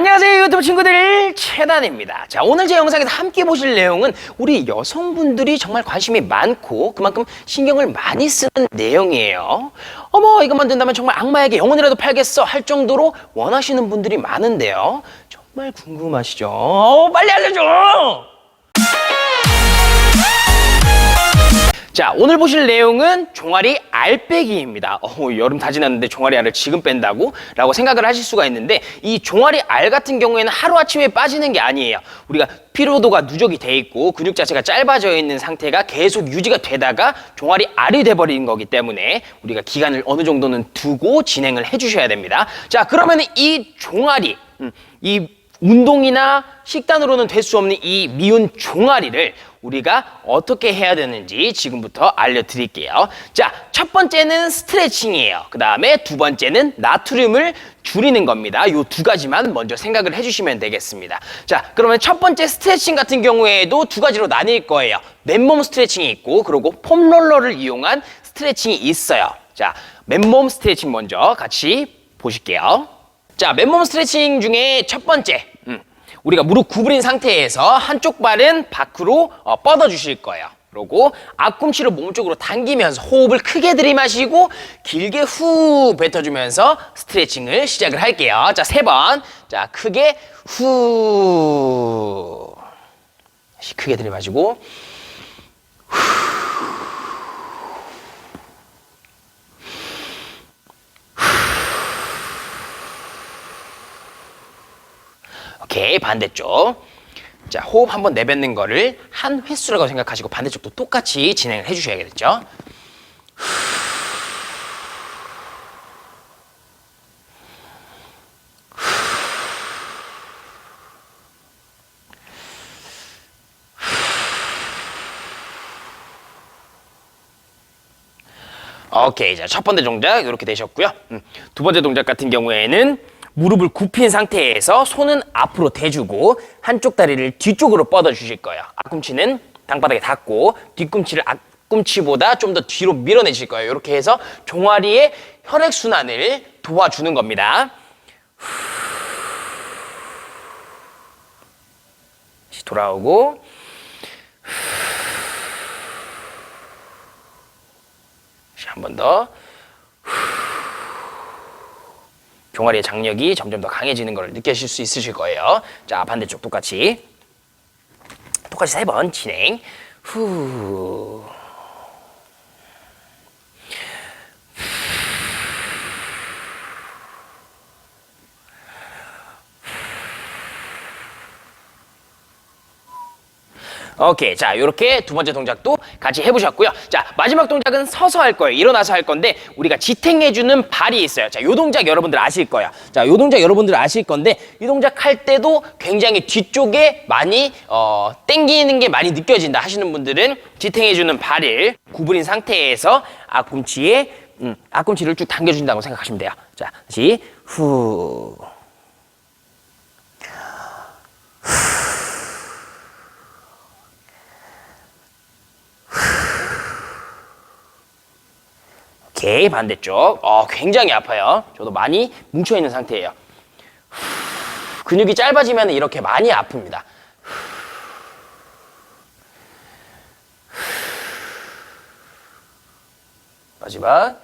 안녕하세요 유튜브 친구들 채단입니다 자 오늘 제 영상에서 함께 보실 내용은 우리 여성분들이 정말 관심이 많고 그만큼 신경을 많이 쓰는 내용이에요 어머 이거 만든다면 정말 악마에게 영혼이라도 팔겠어 할 정도로 원하시는 분들이 많은데요 정말 궁금하시죠? 어, 빨리 알려줘! 자, 오늘 보실 내용은 종아리 알 빼기입니다. 어, 여름 다 지났는데 종아리 알을 지금 뺀다고? 라고 생각을 하실 수가 있는데 이 종아리 알 같은 경우에는 하루아침에 빠지는 게 아니에요. 우리가 피로도가 누적이 돼 있고 근육 자체가 짧아져 있는 상태가 계속 유지가 되다가 종아리 알이 돼버리는 거기 때문에 우리가 기간을 어느 정도는 두고 진행을 해주셔야 됩니다. 자, 그러면 이 종아리, 음, 이 운동이나 식단으로는 될 수 없는 이 미운 종아리를 우리가 어떻게 해야 되는지 지금부터 알려드릴게요. 자, 첫 번째는 스트레칭이에요. 그 다음에 두 번째는 나트륨을 줄이는 겁니다. 요두 가지만 먼저 생각을 해주시면 되겠습니다. 자, 그러면 첫 번째 스트레칭 같은 경우에도 두 가지로 나뉠 거예요. 맨몸 스트레칭이 있고, 그리고 폼롤러를 이용한 스트레칭이 있어요. 자, 맨몸 스트레칭 먼저 같이 보실게요. 자, 맨몸 스트레칭 중에 첫 번째, 음, 우리가 무릎 구부린 상태에서 한쪽 발은 밖으로 어, 뻗어 주실 거예요. 그리고 앞꿈치를 몸 쪽으로 당기면서 호흡을 크게 들이마시고 길게 후 뱉어주면서 스트레칭을 시작을 할게요. 자, 세 번. 자, 크게 후. 크게 들이마시고 반대쪽. 자 호흡 한번 내뱉는 거를 한 횟수라고 생각하시고 반대쪽도 똑같이 진행을 해주셔야겠죠? 오케이 자 첫 번째 동작 이렇게 되셨고요. 음, 두 번째 동작 같은 경우에는 무릎을 굽힌 상태에서 손은 앞으로 대주고 한쪽 다리를 뒤쪽으로 뻗어 주실 거예요. 앞꿈치는 땅바닥에 닿고 뒤꿈치를 앞꿈치보다 좀 더 뒤로 밀어내실 거예요. 이렇게 해서 종아리의 혈액 순환을 도와주는 겁니다. 다시 돌아오고. 한번 더. 종아리의 장력이 점점 더 강해지는 걸 느끼실 수 있으실 거예요. 자, 반대쪽 똑같이. 똑같이 세 번 진행. 후. 오케이. 자, 요렇게 두 번째 동작도 같이 해보셨고요. 자, 마지막 동작은 서서 할 거예요. 일어나서 할 건데, 우리가 지탱해주는 발이 있어요. 자, 요 동작 여러분들 아실 거예요. 자, 요 동작 여러분들 아실 건데, 이 동작 할 때도 굉장히 뒤쪽에 많이, 어, 땡기는 게 많이 느껴진다 하시는 분들은 지탱해주는 발을 구부린 상태에서 앞꿈치에, 음, 앞꿈치를 쭉 당겨준다고 생각하시면 돼요. 자, 다시, 후. 오 케이 반대쪽. 어 굉장히 아파요. 저도 많이 뭉쳐있는 상태예요. 근육이 짧아지면 이렇게 많이 아픕니다. 마지막.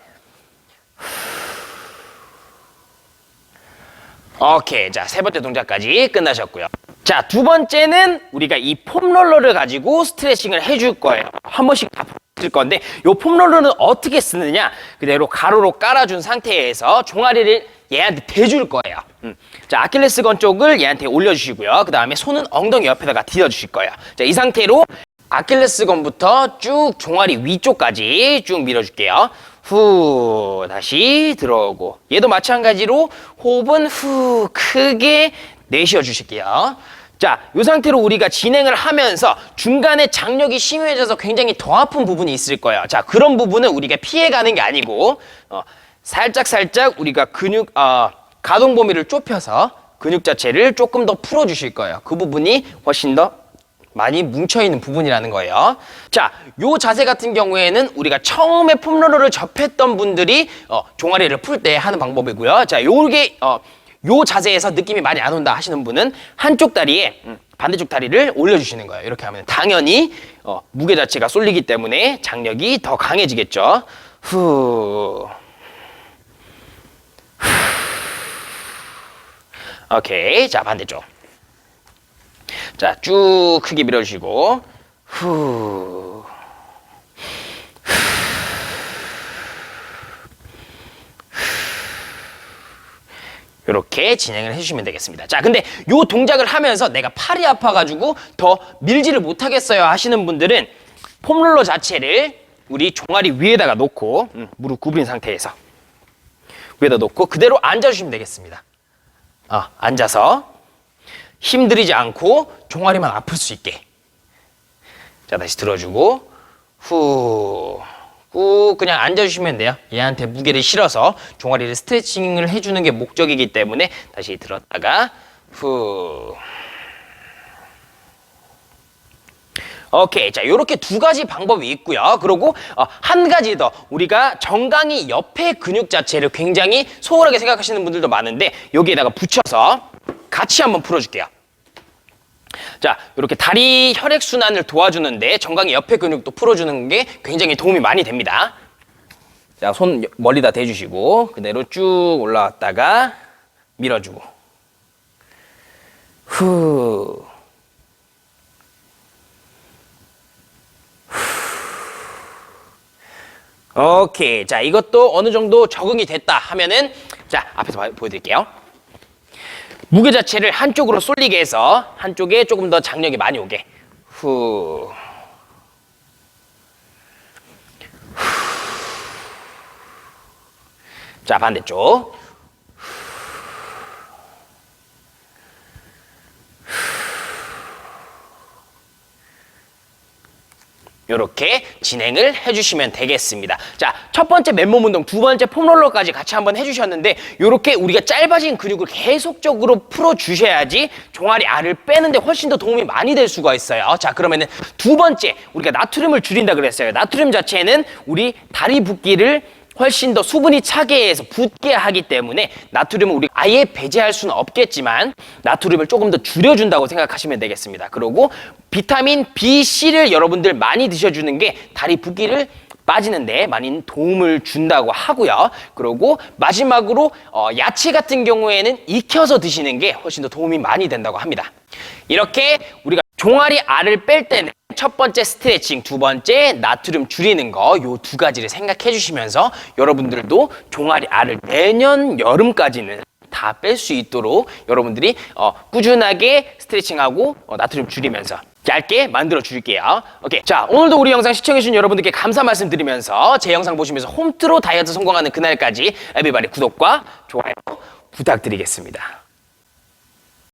오케이 자 세 번째 동작까지 끝나셨고요. 자 두 번째는 우리가 이 폼롤러를 가지고 스트레칭을 해줄 거예요. 한 번씩 다 쓸 건데 요 폼롤러는 어떻게 쓰느냐? 그대로 가로로 깔아준 상태에서 종아리를 얘한테 대줄 거예요. 음. 자 아킬레스건 쪽을 얘한테 올려주시고요. 그 다음에 손은 엉덩이 옆에다가 뒤어주실 거예요. 자 이 상태로 아킬레스건부터 쭉 종아리 위쪽까지 쭉 밀어줄게요. 후 다시 들어오고. 얘도 마찬가지로 호흡은 후 크게 내쉬어 주실게요 자, 이 상태로 우리가 진행을 하면서 중간에 장력이 심해져서 굉장히 더 아픈 부분이 있을 거예요. 자, 그런 부분은 우리가 피해가는 게 아니고 어, 살짝 살짝 우리가 근육 어, 가동 범위를 좁혀서 근육 자체를 조금 더 풀어주실 거예요. 그 부분이 훨씬 더 많이 뭉쳐있는 부분이라는 거예요. 자, 요 자세 같은 경우에는 우리가 처음에 폼롤러를 접했던 분들이 어, 종아리를 풀 때 하는 방법이고요. 자, 요게 어, 요 자세에서 느낌이 많이 안 온다 하시는 분은 한쪽 다리에 음, 반대쪽 다리를 올려주시는 거예요. 이렇게 하면 당연히 어, 무게 자체가 쏠리기 때문에 장력이 더 강해지겠죠. 후. 오케이. 자, 반대쪽. 자, 쭉 크게 밀어주시고, 후. 이렇게 진행을 해주시면 되겠습니다. 자, 근데 요 동작을 하면서 내가 팔이 아파가지고 더 밀지를 못하겠어요 하시는 분들은 폼롤러 자체를 우리 종아리 위에다가 놓고 음, 무릎 구부린 상태에서 위에다 놓고 그대로 앉아주시면 되겠습니다. 아, 앉아서 힘들이지 않고 종아리만 아플 수 있게. 자, 다시 들어주고 후. 꾹 그냥 앉아주시면 돼요. 얘한테 무게를 실어서 종아리를 스트레칭을 해주는 게 목적이기 때문에 다시 들었다가 후. 오케이. 자, 요렇게 두 가지 방법이 있고요. 그리고 어, 한 가지 더. 우리가 정강이 옆에 근육 자체를 굉장히 소홀하게 생각하시는 분들도 많은데 여기에다가 붙여서 같이 한번 풀어줄게요. 자, 이렇게 다리 혈액 순환을 도와주는데 정강이 옆에 근육도 풀어주는 게 굉장히 도움이 많이 됩니다. 자, 손 멀리다 대주시고 그대로 쭉 올라왔다가 밀어주고 후. 오케이. 자, 이것도 어느 정도 적응이 됐다 하면은 자, 앞에서 봐- 보여드릴게요. 무게 자체를 한쪽으로 쏠리게 해서 한쪽에 조금 더 장력이 많이 오게. 후. 자, 반대쪽. 이렇게 진행을 해주시면 되겠습니다. 자, 첫 번째 맨몸 운동, 두 번째 폼롤러까지 같이 한번 해주셨는데 이렇게 우리가 짧아진 근육을 계속적으로 풀어주셔야지 종아리 알을 빼는데 훨씬 더 도움이 많이 될 수가 있어요. 자, 그러면은 두 번째 우리가 나트륨을 줄인다 그랬어요. 나트륨 자체는 우리 다리 붓기를 훨씬 더 수분이 차게 해서 붓게 하기 때문에 나트륨을 우리 아예 배제할 수는 없겠지만 나트륨을 조금 더 줄여준다고 생각하시면 되겠습니다. 그리고 비타민 B, C를 여러분들 많이 드셔주는 게 다리 붓기를 빠지는데 많이 도움을 준다고 하고요. 그리고 마지막으로 어, 야채 같은 경우에는 익혀서 드시는 게 훨씬 더 도움이 많이 된다고 합니다. 이렇게 우리가 종아리 알을 뺄 때는 첫 번째 스트레칭, 두 번째 나트륨 줄이는 거 요 두 가지를 생각해 주시면서 여러분들도 종아리 알을 내년 여름까지는 다 뺄 수 있도록 여러분들이 어, 꾸준하게 스트레칭하고 어, 나트륨 줄이면서 얇게 만들어 줄게요. 오케이. 자, 오늘도 우리 영상 시청해주신 여러분들께 감사 말씀드리면서 제 영상 보시면서 홈트로 다이어트 성공하는 그날까지 에비바리 구독과 좋아요 부탁드리겠습니다.